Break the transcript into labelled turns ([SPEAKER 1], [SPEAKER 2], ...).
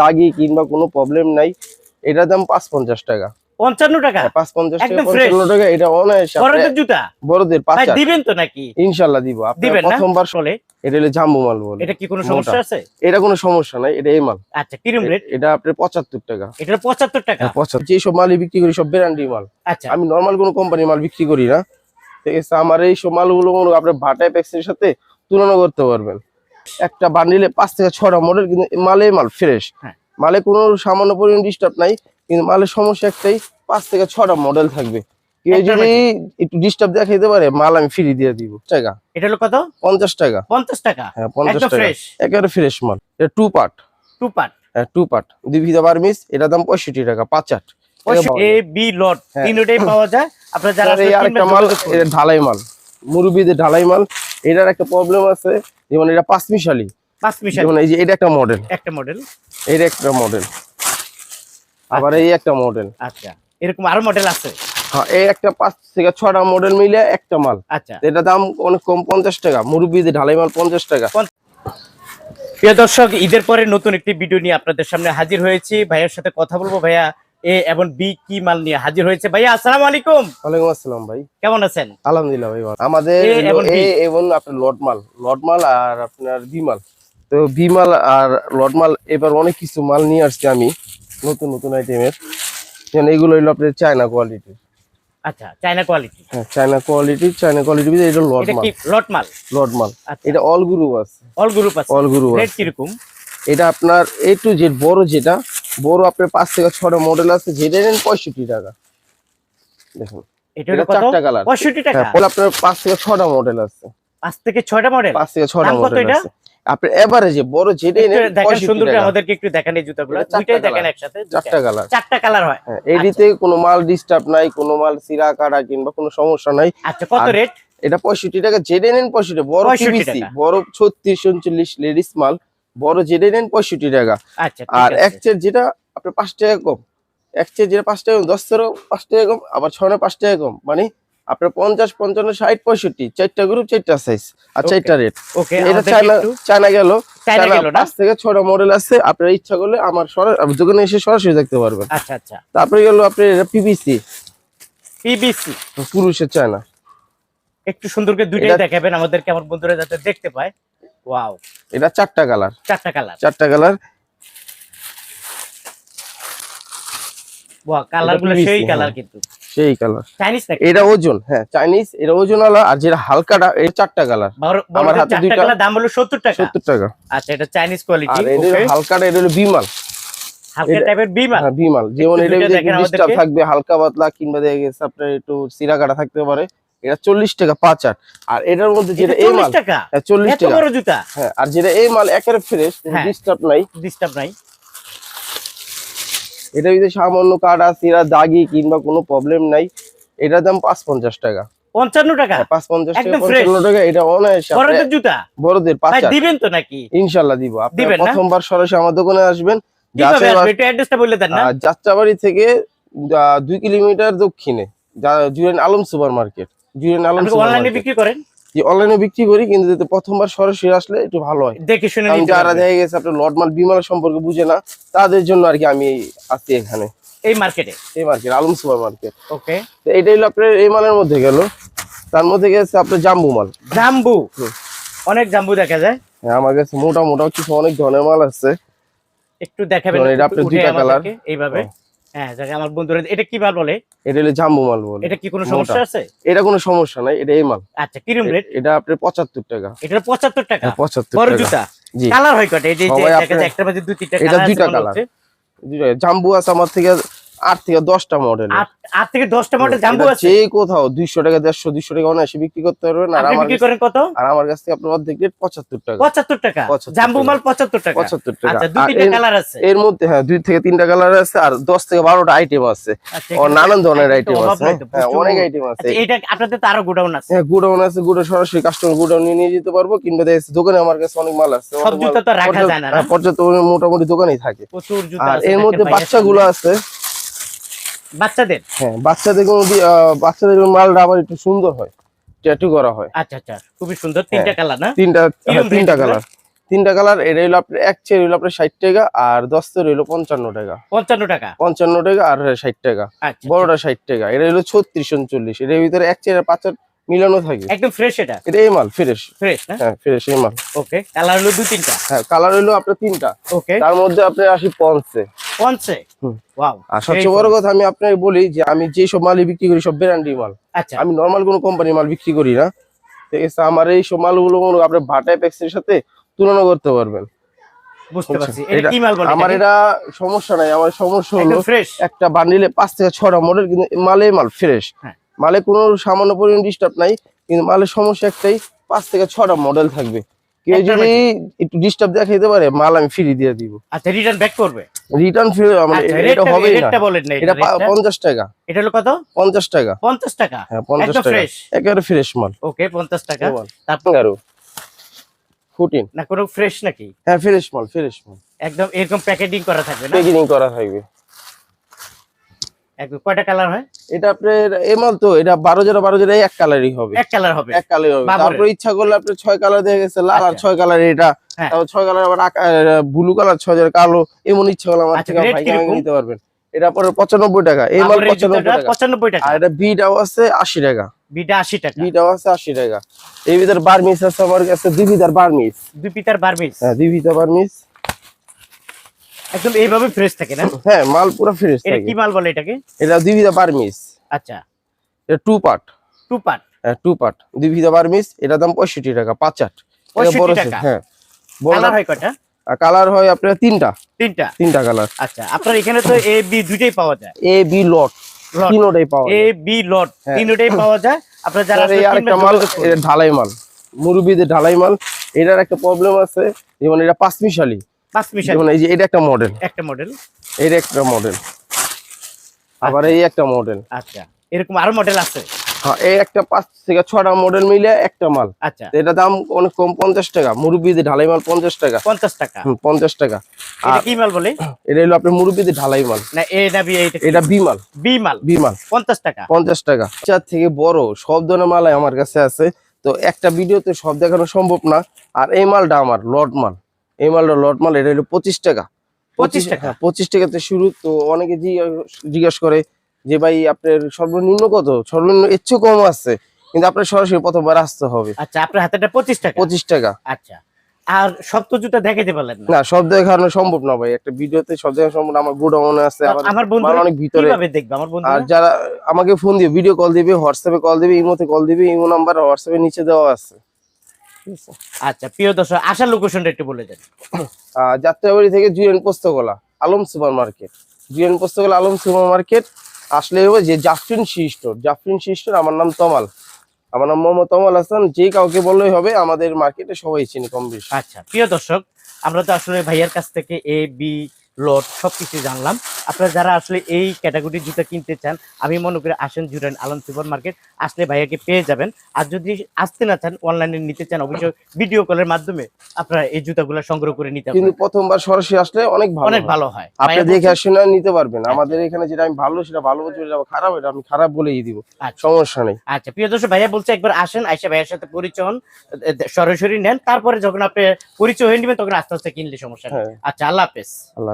[SPEAKER 1] দাগি কিংবা কোনো প্রবলেম নাই। এটার দাম পাঁচ পঞ্চাশ টাকা।
[SPEAKER 2] পঞ্চান্ন টাকা?
[SPEAKER 1] পাঁচ পঞ্চাশ টাকা পঞ্চান্ন টাকা এটা অনায়াসে
[SPEAKER 2] বড়দের জুতা?
[SPEAKER 1] বড়দের পাঁচ।
[SPEAKER 2] ভাই দিবেন তো নাকি?
[SPEAKER 1] ইনশাল্লাহ দিব। আপনি
[SPEAKER 2] দিবেন
[SPEAKER 1] প্রথমবার
[SPEAKER 2] বলে?
[SPEAKER 1] এটা হলো জাম্বু মাল বলে।
[SPEAKER 2] এটা কি কোনো সমস্যা আছে?
[SPEAKER 1] এটা কোনো সমস্যা নাই এটা এই মাল।
[SPEAKER 2] আচ্ছা কিরম রেট
[SPEAKER 1] এটা আপনার পঁচাত্তর টাকা।
[SPEAKER 2] এটার পঁচাত্তর টাকা?
[SPEAKER 1] পঁচাত্তর। যে সব মালই বিক্রি করি সব ব্র্যান্ডি মাল।
[SPEAKER 2] আচ্ছা।
[SPEAKER 1] আমি নর্মাল কোনো কোম্পানির মাল বিক্রি করি না। ঠিক আছে আমার এই সব মালগুলো আপনার ভাটা এর সাথে তুলনা করতে পারবেন। একটা বান্ডিলে পাঁচ থেকে ছটা মডেল কিন্তু মালে মাল ফ্রেশ
[SPEAKER 2] হ্যাঁ।
[SPEAKER 1] মালে কোনো সামান্য পরিমাণ ডিস্টার্ব নাই কিন্তু মালের সমস্যা একটাই পাঁচ থেকে ছটা মডেল থাকবে। কেউ
[SPEAKER 2] একটার
[SPEAKER 1] যদি একটু ডিস্টার্ব দেখাইতে পারে মাল আমি ফ্রি দিয়ে দিব টাকা।
[SPEAKER 2] এটা হলো কত?
[SPEAKER 1] পঞ্চাশ টাকা।
[SPEAKER 2] পঞ্চাশ টাকা?
[SPEAKER 1] হ্যাঁ পঞ্চাশ টাকা। একেবারে ফ্রেশ মাল। এটা টু পার্ট
[SPEAKER 2] টু পার্ট
[SPEAKER 1] হ্যাঁ টু পার্ট দুই বার্মিস এটা দাম পঁয়ষট্টি টাকা পাঁচ আট।
[SPEAKER 2] এ বি লট
[SPEAKER 1] হ্যাঁ।
[SPEAKER 2] তিনটাই পাওয়া যায়। আপনারা যারা
[SPEAKER 1] ঢালাই মাল। মুরব্বীদের ঢালাই মাল। এটার একটা প্রবলেম আছে যেমন এটা পাঁচ মিশালি
[SPEAKER 2] পাঁচ মিশাল
[SPEAKER 1] এই যে এটা একটা মডেল
[SPEAKER 2] একটা মডেল
[SPEAKER 1] এটা একটা মডেল আবার এই একটা মডেল
[SPEAKER 2] আচ্ছা। এরকম আরও মডেল আছে?
[SPEAKER 1] হ্যাঁ এই একটা পাঁচ থেকে ছটা মডেল মিলে একটা মাল।
[SPEAKER 2] আচ্ছা।
[SPEAKER 1] এটা দাম অনেক কম পঞ্চাশ টাকা। ঢালাই মাল পঞ্চাশ টাকা।
[SPEAKER 2] প্রিয় দর্শক ঈদের পরে নতুন একটি ভিডিও নিয়ে আপনাদের সামনে হাজির হয়েছি। ভাইয়ের সাথে কথা বলব। ভাইয়া এ এবং বি কি মাল নিয়ে হাজির হয়েছে? ভাইয়া আসসালামু আলাইকুম।
[SPEAKER 1] ওয়ালাইকুম আসসালাম ভাই।
[SPEAKER 2] কেমন আছেন?
[SPEAKER 1] আলহামদুলিল্লাহ ভাই। আমাদের। এ এবং আপনার লট মাল। লট মাল আর আপনার বি মাল। তো বি মাল আর লট মাল এবার অনেক কিছু মাল নিয়ে আসছি আমি নতুন নতুন আইটেমের যেমন এগুলো হইল আপনার চায়না কোয়ালিটির
[SPEAKER 2] আচ্ছা চায়না কোয়ালিটি
[SPEAKER 1] হ্যাঁ চায়না কোয়ালিটি চায়না কোয়ালিটি এটা লট
[SPEAKER 2] এটা
[SPEAKER 1] মাল।
[SPEAKER 2] কি লট মাল?
[SPEAKER 1] লট মাল।
[SPEAKER 2] আচ্ছা।
[SPEAKER 1] এটা অল গ্রুপ আছে।
[SPEAKER 2] অল গ্রুপ আছে।
[SPEAKER 1] অল গ্রুপ আছে।
[SPEAKER 2] রেট কীরকম?
[SPEAKER 1] এটা আপনার এ টু জেড বড় যেটা বড় আপনার পাঁচ থেকে ছটা মডেল আছে যেটা নেন পঁয়ষট্টি টাকা। দেখুন
[SPEAKER 2] এটা
[SPEAKER 1] চারটা কালার
[SPEAKER 2] পঁয়ষট্টি টাকা।
[SPEAKER 1] হ্যাঁ আপনার পাঁচ থেকে ছটা মডেল আছে।
[SPEAKER 2] পাঁচ থেকে ছয়টা মডেল
[SPEAKER 1] পাঁচ থেকে ছটা মডেল? আছে। এভারেজে বড় যেটাই নেন
[SPEAKER 2] দেখেন সুন্দর করে আমাদেরকে একটু দেখেন এই জুতাগুলো। দুইটাই দেখেন একসাথে
[SPEAKER 1] চারটা কালার
[SPEAKER 2] চারটা কালার হয়।
[SPEAKER 1] এডিতে কোনো মাল ডিস্টার্ব নাই কোনো মাল সিরা কাটা কিংবা কোনো সমস্যা নাই।
[SPEAKER 2] আচ্ছা কত রেট
[SPEAKER 1] এটা পঁয়ষট্টি টাকা জেডে নেন পঁয়ষট্টি বড়
[SPEAKER 2] 65
[SPEAKER 1] বড় ছত্রিশ উনচল্লিশ লেডিস মাল। বড় জেডে নেন পঁয়ষট্টি টাকা।
[SPEAKER 2] আচ্ছা
[SPEAKER 1] আর এক চের যেটা আপনার পাঁচ টাকা কম এক চের যেটা পাঁচ টাকা কম, দশ তেরো পাঁচ টাকা কম আবার ছয় পাঁচ টাকা কম মানে আপনার পঞ্চাশ পঞ্চান্ন ষাট পঁয়ষট্টি চারটা গ্রুপ চারটা সাইজ আর চারটা রেট এটা চায়না চায়না গেল পাঁচ থেকে ছটা মডেল আছে আপনার ইচ্ছা করলে আমার দোকানে এসে সরাসরি দেখতে পারবেন।
[SPEAKER 2] আচ্ছা আচ্ছা।
[SPEAKER 1] তারপরে গেল আপনার এটা
[SPEAKER 2] পিবিসি
[SPEAKER 1] পুরুষের চায়না
[SPEAKER 2] একটু সুন্দর করে দুইটাই দেখাবেন আমাদেরকে আমার বন্ধুরা যাতে দেখতে পায়। ওয়াও
[SPEAKER 1] এটা চারটা কালার।
[SPEAKER 2] চারটা কালার।
[SPEAKER 1] চারটা কালার।
[SPEAKER 2] সেই। কালার কিন্তু।
[SPEAKER 1] সেই কালার
[SPEAKER 2] চাইনিজ
[SPEAKER 1] এটা ওজন হ্যাঁ চাইনিজ এটা ওজন আলা আর যেটা হালকাটা এটা চারটা কালার। আমার হাতে দুইটা-
[SPEAKER 2] কালার দাম হলো সত্তর টাকা।
[SPEAKER 1] সত্তর টাকা।
[SPEAKER 2] আচ্ছা এটা চাইনিজ কোয়ালিটি
[SPEAKER 1] আর এটা হালকাটা এটা হলো বিমাল।
[SPEAKER 2] হালকা টাইপের বিমান
[SPEAKER 1] হ্যাঁ বিমাল। যেমন এটা। থাকবে হালকা পাতলা কিংবা দেখা গেছে আপনার একটু সিরা কাটা থাকতে পারে। এটা চল্লিশ টাকা পাঁচ আট। আর এটার মধ্যে যেটা এই মাল চল্লিশ টাকা।
[SPEAKER 2] বড় জুতা?
[SPEAKER 1] হ্যাঁ আর যেটা এই মাল একেবারে ফ্রেশ
[SPEAKER 2] হ্যাঁ।
[SPEAKER 1] ডিস্টার্ব নাই।
[SPEAKER 2] ডিস্টার্ব নাই।
[SPEAKER 1] এটা যদি সামান্য কাটা সিরা দাগি কিংবা কোনো প্রবলেম নাই এটার দাম পাঁচ পঞ্চাশ টাকা।
[SPEAKER 2] পঞ্চান্ন টাকা?
[SPEAKER 1] হ্যাঁ, পাঁচ পঞ্চাশ টাকা পঞ্চান্ন টাকা এটা অনায়াসে
[SPEAKER 2] বড়দের জুতা?
[SPEAKER 1] বড়দের পাঁচ
[SPEAKER 2] ভাই দিবেন তো নাকি?
[SPEAKER 1] ইনশাল্লাহ দিব। আপনি প্রথমবার সরাসরি আমার দোকানে আসবেন। যাত্রাবাড়ি থেকে দুই কিলোমিটার দক্ষিণে জুরেন আলম সুপার মার্কেট জুরেন আলম
[SPEAKER 2] অনলাইনে বিক্রি করেন?
[SPEAKER 1] অনলাইনে বিক্রি করি কিন্তু যদি প্রথমবার সরাসরি আসলে একটু ভালো হয়।
[SPEAKER 2] দেখে শুনে
[SPEAKER 1] যারা দেখা গেছে আপনার লটমাল বিমাল সম্পর্কে বুঝে না তাদের জন্য আর কি আমি আছি এখানে।
[SPEAKER 2] এই মার্কেটে
[SPEAKER 1] এই market Alam super market
[SPEAKER 2] okay
[SPEAKER 1] তো এটা হলো আপনার এই মালের মধ্যে গেল। তার মধ্যে গেছে আপনার জাম্বু মাল।
[SPEAKER 2] জাম্বু? অনেক জাম্বু দেখা যায়।
[SPEAKER 1] হ্যাঁ আমার কাছে মোটা মোটা কিছু অনেক ধরনের মাল আছে।
[SPEAKER 2] একটু দেখাবেন
[SPEAKER 1] এটা আপনার দুইটা।
[SPEAKER 2] আমাদেরকে, এইভাবে। হ্যাঁ আমার বন্ধুরা এটা কি মাল বলে?
[SPEAKER 1] এটা হলো জাম্বু মাল বলে।
[SPEAKER 2] এটা কি কোনো সমস্যা আছে?
[SPEAKER 1] এটা কোনো সমস্যা নাই এটা এই মাল।
[SPEAKER 2] আচ্ছা কিরম রেট?
[SPEAKER 1] এটা আপনার পঁচাত্তর টাকা।
[SPEAKER 2] এটা পঁচাত্তর টাকা?
[SPEAKER 1] হ্যাঁ, পঁচাত্তর
[SPEAKER 2] বড় জুতা? কালার হয় এই যে একটা মাঝে দুই তিনটা
[SPEAKER 1] এটা দুইটা colour। দুইটা। জাম্বু আছে আমার থেকে আট থেকে দশটা মডেল
[SPEAKER 2] আট থেকে দশটা মডেল জাম্বু আছে?
[SPEAKER 1] যে কোথাও দুইশো টাকা দেড়শো দুইশো টাকা অনায়াসে বিক্রি করতে পারবেন। আর আমার
[SPEAKER 2] বিক্রি করেন কত?
[SPEAKER 1] আর আমার কাছ থেকে আপনার অর্ধেক রেট পঁচাত্তর টাকা।
[SPEAKER 2] পঁচাত্তর টাকা? জাম্বু মাল পঁচাত্তর টাকা?
[SPEAKER 1] পঁচাত্তর টাকা।
[SPEAKER 2] আচ্ছা
[SPEAKER 1] এর-
[SPEAKER 2] কালার আছে?
[SPEAKER 1] এর মধ্যে হ্যাঁ দুই থেকে তিনটা কালার আছে আর দশ থেকে বারোটা আইটেম আছে।
[SPEAKER 2] আচ্ছা,
[SPEAKER 1] নানান ধরনের আইটেম আছে হ্যাঁ অনেক আইটেম আছে।
[SPEAKER 2] আচ্ছা, এটা আপনাদের তো আরও গোডাউন আছে।
[SPEAKER 1] হ্যাঁ গুডাউন আছে গুডাউন সরাসরি কাস্টমার গুডাউন নিয়ে যেতে পারব কিংবা দোকানে আমার কাছে অনেক মাল আছে
[SPEAKER 2] সব জুতা তো রাখা যায় না?
[SPEAKER 1] হ্যাঁ, পর্যাপ্ত মোটামুটি দোকানেই থাকে।
[SPEAKER 2] প্রচুর জুতা
[SPEAKER 1] আর এর মধ্যে বাচ্চাগুলো আছে।
[SPEAKER 2] বাচ্চাদের?
[SPEAKER 1] হ্যাঁ বাচ্চাদের কোনো দি- বাচ্চাদের মালটা আবার একটু সুন্দর হয় ট্যাটু করা হয়।
[SPEAKER 2] আচ্ছা আচ্ছা খুবই সুন্দর। তিনটা
[SPEAKER 1] হ্যাঁ।
[SPEAKER 2] কালার না?
[SPEAKER 1] তিনটা হ্যাঁ, তিনটা কালার। তিনটা কালার এটা হইল আপনার এক চেয়ার হইল আপনার ষাট টাকা আর দশ চেয়ার পঞ্চান্ন টাকা।
[SPEAKER 2] পঞ্চান্ন টাকা?
[SPEAKER 1] পঞ্চান্ন টাকা আর ষাট টাকা।
[SPEAKER 2] আচ্ছা
[SPEAKER 1] বড়টা ষাট টাকা এটা হলো ছত্রিশ উনচল্লিশ এর ভিতরে এক চেয়ার পাঁচ মিলানো থাকে।
[SPEAKER 2] একদম ফ্রেশ এটা?
[SPEAKER 1] এটা এই মাল ফ্রেশ
[SPEAKER 2] ফ্রেশ
[SPEAKER 1] হ্যাঁ ফ্রেশ এই মাল।
[SPEAKER 2] ওকে কালার হলো দুই তিনটা?
[SPEAKER 1] হ্যাঁ কালার হইল আপনার তিনটা।
[SPEAKER 2] ওকে
[SPEAKER 1] তার মধ্যে আপনি আসি পঞ্চে।
[SPEAKER 2] পঞ্চে ওয়াও
[SPEAKER 1] আর সবচেয়ে বড় কথা আমি আপনাকে বলি যে আমি যে সব মালই বিক্রি করি সব মাল।
[SPEAKER 2] আচ্ছা।
[SPEAKER 1] আমি নর্মাল কোনো কোম্পানির মাল বিক্রি করি না। ঠিক আছে আমার এই সব মালগুলো আপনি ভাটা এর সাথে তুলনা করতে পারবেন।
[SPEAKER 2] বলে?
[SPEAKER 1] আমার এটা সমস্যা নাই আমার সমস্যা হলো একটা বান্ডিলে পাঁচ থেকে ছটা মডেল কিন্তু মালে মাল ফ্রেশ
[SPEAKER 2] হ্যাঁ।
[SPEAKER 1] মালে কোনো সামান্য পরিমাণ ডিস্টার্ব নাই কিন্তু মালের সমস্যা একটাই পাঁচ থেকে ছটা মডেল থাকবে। কেউ যদি একটু ডিস্টার্ব পারে মাল আমি ফ্রি দিয়ে দিব।
[SPEAKER 2] আচ্ছা রিটার্ন ব্যাক করবে?
[SPEAKER 1] রিটার্ন ফ্রি আমার
[SPEAKER 2] আচ্ছা
[SPEAKER 1] এটা
[SPEAKER 2] রেটটা
[SPEAKER 1] হবেই না।
[SPEAKER 2] রেটটা বলেন না
[SPEAKER 1] এটা পা- পঞ্চাশ টাকা।
[SPEAKER 2] এটা হলো কত?
[SPEAKER 1] পঞ্চাশ টাকা।
[SPEAKER 2] পঞ্চাশ টাকা?
[SPEAKER 1] হ্যাঁ পঞ্চাশ
[SPEAKER 2] একদম
[SPEAKER 1] টাকা।
[SPEAKER 2] ফ্রেশ
[SPEAKER 1] একেবারে ফ্রেশ মাল।
[SPEAKER 2] ওকে পঞ্চাশ টাকা।
[SPEAKER 1] মাল
[SPEAKER 2] তারপর?
[SPEAKER 1] এগারো। ফুটিন
[SPEAKER 2] না কোনো ফ্রেশ নাকি?
[SPEAKER 1] হ্যাঁ ফ্রেশ মাল ফ্রেশ মাল।
[SPEAKER 2] একদম এরকম প্যাকেটিং করা থাকবে না?
[SPEAKER 1] প্যাকেজিং করা থাকবে।
[SPEAKER 2] একদম কয়টা কালার হয়?
[SPEAKER 1] এটা আপনার এই তো এটা বারো জোড়া বারো জোড়া এক কালারই হবে।
[SPEAKER 2] এক কালার হবে।
[SPEAKER 1] এক কালার হবে। তারপর ইচ্ছা করলে আপনি ছয় কালার দেখে গেছে লাল আর
[SPEAKER 2] আচ্ছা।
[SPEAKER 1] ছয় কালার এটা।
[SPEAKER 2] হ্যাঁ।
[SPEAKER 1] তারপর ছয় কালার আবার ব্লু কালার ছয় হাজার কালো এমন ইচ্ছা করলে আমার
[SPEAKER 2] আচ্ছা,
[SPEAKER 1] থেকে ভাই নিতে পারবেন। এটা পরে পঁচানব্বই টাকা। এই মাল টাকা।
[SPEAKER 2] পঁচানব্বই টাকা।
[SPEAKER 1] আর এটা বিটাও আছে আশি টাকা।
[SPEAKER 2] বিটা আশি টাকা।
[SPEAKER 1] বিটাও আছে আশি টাকা। এই ভিতরে বার্মিস আছে আমার কাছে দুই ভিতর বার্মিস
[SPEAKER 2] দুই পিতার বার্মিস
[SPEAKER 1] হ্যাঁ দুই ভিতর বার্মিস
[SPEAKER 2] একদম এইভাবে ফ্রেশ থাকে না?
[SPEAKER 1] হ্যাঁ মাল পুরো ফ্রেশ
[SPEAKER 2] এটা
[SPEAKER 1] থাকে।
[SPEAKER 2] কি মাল বলে এটাকে?
[SPEAKER 1] এটা ভিতর বার্মিস
[SPEAKER 2] আচ্ছা।
[SPEAKER 1] এটা টু পার্ট
[SPEAKER 2] টু পার্ট
[SPEAKER 1] হ্যাঁ টু পার্ট ভিতর বার্মিস এটা দাম পঁয়ষট্টি টাকা পাঁচ আট। এটা
[SPEAKER 2] 65
[SPEAKER 1] বড়
[SPEAKER 2] টাকা।
[SPEAKER 1] হ্যাঁ।
[SPEAKER 2] কালার হয় কয়টা?
[SPEAKER 1] কালার হয় আপনার তিনটা।
[SPEAKER 2] তিনটা?
[SPEAKER 1] তিনটা কালার
[SPEAKER 2] আচ্ছা আপনার এখানে তো এ বি দুইটাই পাওয়া যায়।
[SPEAKER 1] এ বি লট তিনোটাই পাওয়া
[SPEAKER 2] এ বি লট। তিনটাই পাওয়া যায়। আপনার যারা
[SPEAKER 1] আরেকটা মাল এটা ঢালাই মাল। মুরুবিদের ঢালাই মাল। এটার একটা প্রবলেম আছে যেমন এটা পাঁচ মিশালি
[SPEAKER 2] পাঁচ
[SPEAKER 1] এই যে এটা একটা মডেল
[SPEAKER 2] একটা মডেল
[SPEAKER 1] এটা একটা মডেল আবার এই একটা মডেল
[SPEAKER 2] আচ্ছা। এরকম আরও মডেল আছে?
[SPEAKER 1] হ্যাঁ এই একটা পাঁচ থেকে ছটা মডেল মিলে একটা মাল।
[SPEAKER 2] আচ্ছা।
[SPEAKER 1] এটা দাম অনেক কম পঞ্চাশ টাকা। ঢালাই মাল পঞ্চাশ টাকা।
[SPEAKER 2] পঞ্চাশ টাকা।
[SPEAKER 1] পঞ্চাশ টাকা। আর
[SPEAKER 2] কি মাল বলে?
[SPEAKER 1] এটা হলো আপনার মুরব্বীদের ঢালাই মাল।
[SPEAKER 2] না এটা
[SPEAKER 1] এটা বি মাল।
[SPEAKER 2] বি মাল?
[SPEAKER 1] বি মাল।
[SPEAKER 2] পঞ্চাশ টাকা।
[SPEAKER 1] পঞ্চাশ টাকা। চার থেকে বড় সব ধরনের মালাই আমার কাছে আছে। তো একটা ভিডিওতে সব দেখানো সম্ভব না। আর এই মালটা আমার লট মাল। এই মালটা লট মাল এটা হলো পঁচিশ টাকা।
[SPEAKER 2] 25 টাকা?
[SPEAKER 1] পঁচিশ টাকাতে শুরু তো অনেকে জিজ্ঞা- জিজ্ঞাসা করে যে ভাই আপনার সর্বনিম্ন কত? সর্বনিম্ন চেয়েও কম আছে। কিন্তু আপনার সরাসরি প্রথমবার আসতে হবে।
[SPEAKER 2] আচ্ছা আপনার হাতেটা পঁচিশ টাকা?
[SPEAKER 1] পঁচিশ টাকা।
[SPEAKER 2] আচ্ছা আর সপ্ত জুতা দেখাইতে পারলেন না?
[SPEAKER 1] সব দেখানো সম্ভব না ভাই। একটা ভিডিওতে সব দেখানো সম্ভব আমার গোডাউনে আছে
[SPEAKER 2] আমার বন্ধু
[SPEAKER 1] অনেক ভিতরে।
[SPEAKER 2] কীভাবে দেখবে? আমার বন্ধু
[SPEAKER 1] আর যারা আমাকে ফোন দিবে ভিডিও কল দিবে হোয়াটসঅ্যাপে কল দিবে ইমোতে কল দিবে ইমো নাম্বার হোয়াটসঅ্যাপে নিচে দেওয়া আছে?
[SPEAKER 2] আচ্ছা প্রিয় দর্শক আসার লোকেশনটা একটু বলে দেন।
[SPEAKER 1] যাত্রাবাড়ি থেকে জুয়েন পোস্তগোলা আলম সুপার মার্কেট। জুয়েন পোস্তগোলা আলম সুপার মার্কেট আসলে হবে যে Jafrin she store. Jafrin she store আমার নাম তমাল। আমার নাম মোহাম্মদ তমাল হাসান। যে কাউকে বললেই হবে আমাদের মার্কেটে সবাই চিনি কম বেশি।
[SPEAKER 2] আচ্ছা প্রিয় দর্শক আমরা তো আসলে ভাইয়ার কাছ থেকে এ বি লট সবকিছু জানলাম। আপনারা যারা আসলে এই ক্যাটাগরির জুতা কিনতে চান আমি মনে করি আসেন জুরান আলম সুপার মার্কেট আসলে ভাইয়াকে পেয়ে যাবেন। আর যদি আসতে না চান অনলাইনে নিতে চান অবশ্যই ভিডিও কলের মাধ্যমে আপনারা এই জুতাগুলো সংগ্রহ করে নিতে
[SPEAKER 1] কিন্তু প্রথমবার সরাসরি আসলে অনেক ভালো
[SPEAKER 2] অনেক ভালো হয়।
[SPEAKER 1] আপনি দেখে শুনে নিতে পারবেন। আমাদের এখানে যেটা আমি ভালো সেটা ভালো বলছি যেটা খারাপ এটা আমি খারাপ বলেই দিব।
[SPEAKER 2] আচ্ছা।
[SPEAKER 1] সমস্যা নেই।
[SPEAKER 2] আচ্ছা প্রিয় দর্শক ভাইয়া বলছে একবার আসেন আইসা ভাইয়ের সাথে পরিচয় সরাসরি নেন তারপরে যখন আপনি পরিচয় হয়ে নেবেন তখন আস্তে আস্তে কিনলে সমস্যা নেই।
[SPEAKER 1] হ্যাঁ।
[SPEAKER 2] আচ্ছা আল্লাহ হাফেজ।
[SPEAKER 1] আল্লাহ